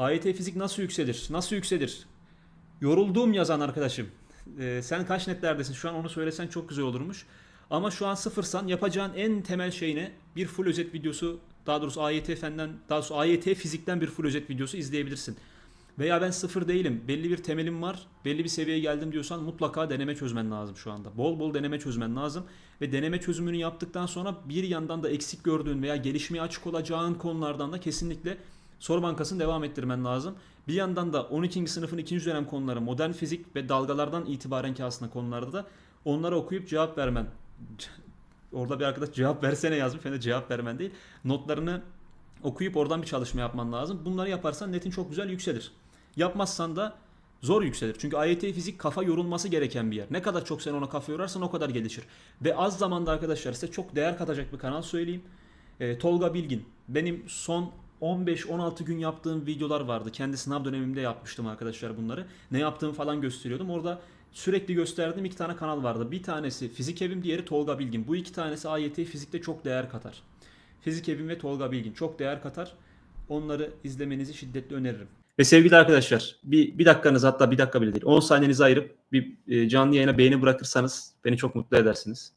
AYT fizik nasıl yükselir? Nasıl yükselir? Yorulduğum yazan arkadaşım. Ee, sen kaç netlerdesin? Şu an onu söylesen çok güzel olurmuş. Ama şu an sıfırsan yapacağın en temel şey ne? Bir full özet videosu, daha doğrusu AYT fenden, daha doğrusu AYT fizikten bir full özet videosu izleyebilirsin. Veya ben sıfır değilim. Belli bir temelim var. Belli bir seviyeye geldim diyorsan mutlaka deneme çözmen lazım şu anda. Bol bol deneme çözmen lazım. Ve deneme çözümünü yaptıktan sonra bir yandan da eksik gördüğün veya gelişmeye açık olacağın konulardan da kesinlikle soru bankasını devam ettirmen lazım. Bir yandan da 12. sınıfın 2. dönem konuları modern fizik ve dalgalardan itibaren ki aslında konularda da onları okuyup cevap vermen. Orada bir arkadaş cevap versene yazmış. Ben de cevap vermen değil. Notlarını okuyup oradan bir çalışma yapman lazım. Bunları yaparsan netin çok güzel yükselir. Yapmazsan da zor yükselir. Çünkü AYT fizik kafa yorulması gereken bir yer. Ne kadar çok sen ona kafa yorarsan o kadar gelişir. Ve az zamanda arkadaşlar size çok değer katacak bir kanal söyleyeyim. Ee, Tolga Bilgin. Benim son 15-16 gün yaptığım videolar vardı. Kendi sınav dönemimde yapmıştım arkadaşlar bunları. Ne yaptığımı falan gösteriyordum. Orada sürekli gösterdiğim iki tane kanal vardı. Bir tanesi Fizik Evim, diğeri Tolga Bilgin. Bu iki tanesi AYT fizikte çok değer katar. Fizik Evim ve Tolga Bilgin çok değer katar. Onları izlemenizi şiddetle öneririm. Ve sevgili arkadaşlar bir, bir dakikanız hatta bir dakika bile değil 10 saniyenizi ayırıp bir e, canlı yayına beğeni bırakırsanız beni çok mutlu edersiniz.